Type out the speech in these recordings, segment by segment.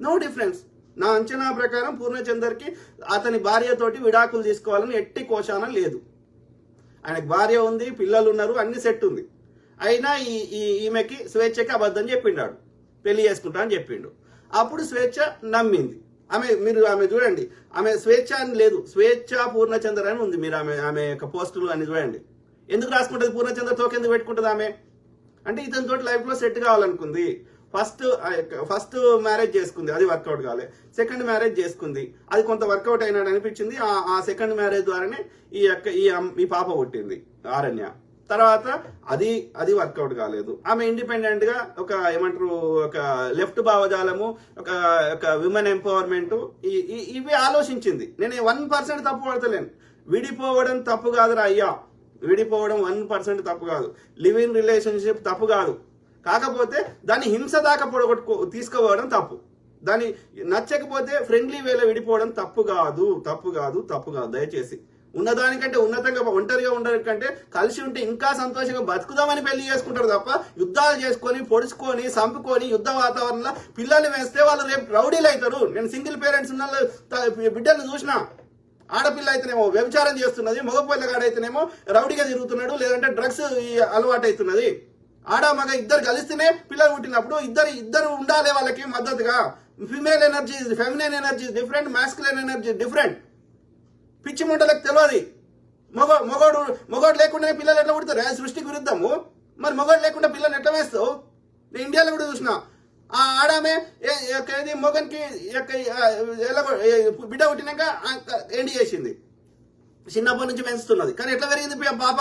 No difference నా అంచనా ప్రకారం పూర్ణచందర్కి అతని భార్యతోటి విడాకులు తీసుకోవాలని ఎట్టి కోశాన లేదు. ఆయనకు భార్య ఉంది పిల్లలు ఉన్నారు అన్ని సెట్ ఉంది. అయినా ఈ ఈ ఈమెకి స్వేచ్ఛకి అబద్ధం చెప్పిండాడు. పెళ్ళి చేసుకుంటా అని చెప్పిండు. అప్పుడు స్వేచ్ఛ నమ్మింది. ఆమె మీరు ఆమె చూడండి. ఆమె స్వేచ్ఛ అని లేదు. స్వేచ్ఛ పూర్ణచంద్ర అని ఉంది. మీరు ఆమె ఆమె యొక్క పోస్టులు అని చూడండి. ఎందుకు రాసుకుంటుంది? పూర్ణచంద్ర తోకెందుకు పెట్టుకుంటుంది ఆమె? అంటే ఇతని తోటి లైఫ్లో సెట్ కావాలనుకుంది. ఫస్ట్ ఫస్ట్ మ్యారేజ్ చేసుకుంది. అది వర్కౌట్ కాలే. సెకండ్ మ్యారేజ్ చేసుకుంది. అది కొంత వర్కౌట్ అయినాడు అనిపించింది. ఆ- ఆ సెకండ్ మ్యారేజ్ ద్వారానే ఈ యొక్క ఈ ఈ పాప పుట్టింది ఆరణ్య. తర్వాత అది అది వర్కౌట్ కాలేదు. ఆమె ఇండిపెండెంట్గా ఒక ఏమంటారు ఒక లెఫ్ట్ భావజాలము ఒక ఒక విమెన్ ఎంపవర్మెంట్ ఇవి ఆలోచించింది. నేను వన్ పర్సెంట్ తప్పు పడతలేను. విడిపోవడం తప్పు కాదురా అయ్యా. విడిపోవడం వన్ పర్సెంట్ తప్పు కాదు. లివింగ్ రిలేషన్షిప్ తప్పు కాదు. కాకపోతే దాన్ని హింస దాకా పొడగొట్టుకో తీసుకోవడం తప్పు. దాన్ని నచ్చకపోతే ఫ్రెండ్లీ వేలో విడిపోవడం తప్పు కాదు తప్పు కాదు తప్పు కాదు. దయచేసి ఉన్నదానికంటే ఉన్నతంగా ఒంటరిగా ఉండడం కంటే కలిసి ఉంటే ఇంకా సంతోషంగా బతుకుదామని పెళ్ళి చేసుకుంటారు తప్ప యుద్ధాలు చేసుకొని పొడుచుకొని చంపుకొని యుద్ధ వాతావరణంలో పిల్లల్ని వేస్తే వాళ్ళు రేపు రౌడీలు అవుతారు నేను సింగిల్ పేరెంట్స్ ఉన్న బిడ్డలు చూసిన ఆడపిల్ల అయితేనేమో వ్యభిచారం చేస్తున్నది మగపిల్లగాడు అయితేనేమో రౌడీగా తిరుగుతున్నాడు లేదంటే డ్రగ్స్ అలవాటు అవుతున్నది ఆడ మగ ఇద్దరు కలిస్తేనే పిల్లలు పుట్టినప్పుడు ఇద్దరు ఇద్దరు ఉండాలి వాళ్ళకి మద్దతుగా. Female energy feminine energy different masculine energy different పిచ్చి ముంటలకు తెలియదు మగ మగోడు మగోడు లేకుండా పిల్లలు ఎట్లా పుడతారు? సృష్టి సృష్టికి విరుద్ధము. మరి మగోడు లేకుండా పిల్లలు ఎట్లా వేస్తావు? నేను ఇండియాలో కూడా చూసిన. ఆ ఆడామే ఏది మొగన్కి యొక్క బిడ్డ పుట్టినాక ఎండి చేసింది. చిన్నప్పటి నుంచి పెంచుతున్నది. కానీ ఎట్లా పెరిగింది పాప?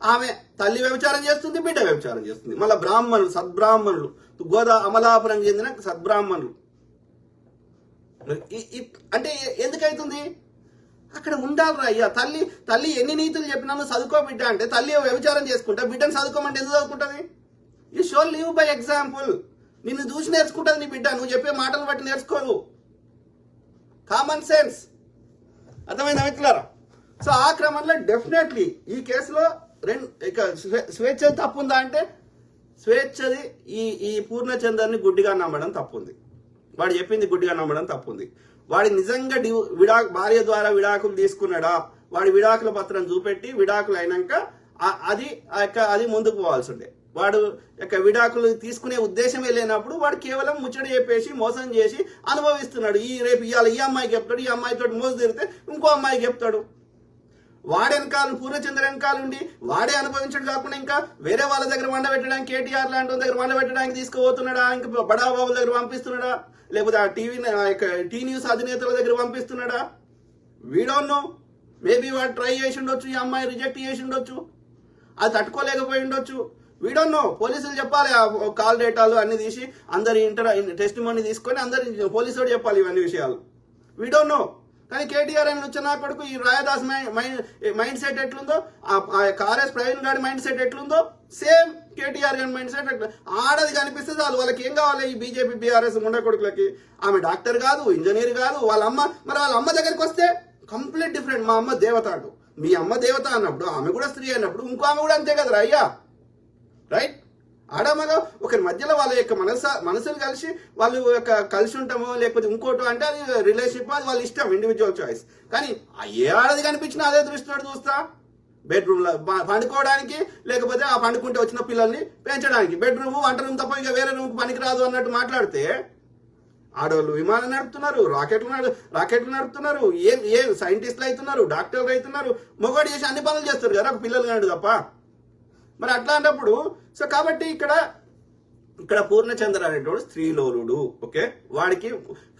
ఆమె తల్లి వ్యభిచారం చేస్తుంది బిడ్డ వ్యభిచారం చేస్తుంది. మళ్ళీ బ్రాహ్మణులు సద్బ్రాహ్మణులు. గోదా అమలాపురం చెందిన సద్బ్రాహ్మణులు. అంటే ఎందుకైతుంది? అక్కడ ఉండాలిరా అయ్యా. తల్లి తల్లి ఎన్ని నీతులు చెప్పినా నువ్వు చదువుకో బిడ్డ అంటే తల్లి వ్యభిచారం చేసుకుంటా బిడ్డను చదువుకోమంటే ఎందుకు చదువుకుంటుంది? You show live by example నిన్ను చూసి నేర్చుకుంటుంది నీ బిడ్డ. నువ్వు చెప్పే మాటలు బట్టి నేర్చుకోదు కామన్ సెన్స్ అర్థమైందా మిత్రులారా? సో ఆ క్రమంలో డెఫినెట్లీ ఈ కేసులో రెండు ఇక స్వే- స్వేచ్ఛ తప్పు ఉందా అంటే స్వేచ్ఛది ఈ ఈ పూర్ణచందర్ని గుడ్డిగా నమ్మడం తప్పుంది. వాడు చెప్పింది గుడ్డిగా నమ్మడం తప్పుంది. వాడి నిజంగా డి విడా భార్య ద్వారా విడాకులు తీసుకున్నాడా? వాడి విడాకుల పత్రం చూపెట్టి విడాకులు అయినాక అది ఆ యొక్క అది ముందుకు పోవాల్సి ఉండే వాడు యొక్క విడాకులు తీసుకునే ఉద్దేశమే లేనప్పుడు వాడు కేవలం ముచ్చడి చెప్పేసి మోసం చేసి అనుభవిస్తున్నాడు. ఈ రేపు ఇవాళ ఈ అమ్మాయికి చెప్తాడు ఈ అమ్మాయితో మోసం తిరిగితే ఇంకో అమ్మాయికి చెప్తాడు. వాడి వెనకాల పూర్ణచంద్ర వెనకాల ఉండి వాడే అనుభవించడం కాకుండా ఇంకా వేరే వాళ్ళ దగ్గర వండ పెట్టడానికి కేటీఆర్ లాంటి దగ్గర వండ పెట్టడానికి తీసుకుపోతున్నాడా? ఇంకా బడా బాబుల దగ్గర పంపిస్తున్నాడా? లేకపోతే ఆ టీవీ టీ న్యూస్ అధినేతల దగ్గర పంపిస్తున్నాడా? వీ నో మేబీ వాడు ట్రై చేసి ఉండొచ్చు ఈ అమ్మాయి రిజెక్ట్ చేసి ఉండొచ్చు. అది తట్టుకోలేకపోయి ఉండొచ్చు. వీ నో పోలీసులు చెప్పాలి ఆ కాల్ డేటాలు అన్ని తీసి అందరి ఇంటర్ టెస్ట్ మనీ తీసుకొని అందరి పోలీసులు చెప్పాలి ఇవన్నీ విషయాలు. వీ నో కానీ కేటీఆర్ అని వచ్చిన కొడుకు ఈ రాయదాస్ మైండ్ సెట్ ఎట్లుందో ఆ కారేస్ ప్రవీణ్ గారి మైండ్ సెట్ ఎట్లుందో సేమ్ కేటీఆర్ గారి మైండ్ సెట్ ఎట్లు ఆడది కనిపిస్తే చాలు వాళ్ళకి ఏం కావాలి ఈ బీజేపీ బీఆర్ఎస్ ముండ కొడుకులకి? ఆమె డాక్టర్ కాదు ఇంజనీర్ కాదు వాళ్ళ అమ్మ మరి వాళ్ళ అమ్మ దగ్గరికి వస్తే కంప్లీట్ డిఫరెంట్. మా అమ్మ దేవత అంటూ. మీ అమ్మ దేవత అన్నప్పుడు ఆమె కూడా స్త్రీ అన్నప్పుడు ఇంకో ఆమె కూడా అంతే కదరా అయ్యా? రైట్? ఆడమగ ఒకరి మధ్యలో వాళ్ళ యొక్క మనస మనసులు కలిసి వాళ్ళు యొక్క కలిసి ఉంటామో లేకపోతే ఇంకోటో అంటే అది రిలేషన్షిప్ అది వాళ్ళ ఇష్టం ఇండివిజువల్ చాయిస్ కానీ ఏ ఆడది కనిపించినా అదే దృష్టితో చూస్తా. బెడ్రూమ్లో పండుకోవడానికి లేకపోతే ఆ పండుకుంటే వచ్చిన పిల్లల్ని పెంచడానికి. బెడ్రూమ్ వంట రూమ్ తప్ప ఇంకా వేరే రూమ్ పనికి రాదు అన్నట్టు మాట్లాడితే ఆడవాళ్ళు విమానం నడుపుతున్నారు రాకెట్లు నడు రాకెట్లు నడుపుతున్నారు ఏం ఏం సైంటిస్టులు అవుతున్నారు డాక్టర్లు అవుతున్నారు మొగోడు చేసి అన్ని పనులు చేస్తారు కదా ఒక పిల్లలు కాదు తప్ప. మరి అట్లాంటప్పుడు సో కాబట్టి ఇక్కడ ఇక్కడ పూర్ణచంద్ర అనేటోడు స్త్రీలోలుడు ఓకే? వాడికి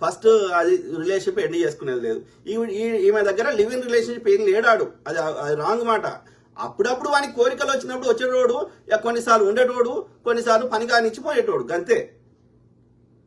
ఫస్ట్ అది రిలేషన్షిప్ ఎండ్ చేసుకునేది లేదు. ఈమె దగ్గర లివ్ ఇన్ రిలేషన్షిప్ ఏం లేడాడు. అది అది రాంగ్ మాట. అప్పుడప్పుడు వానికి కోరికలు వచ్చినప్పుడు వచ్చేటోడు ఇక కొన్నిసార్లు ఉండేటోడు కొన్నిసార్లు పని కానిచ్చి పోయేటోడు అంతే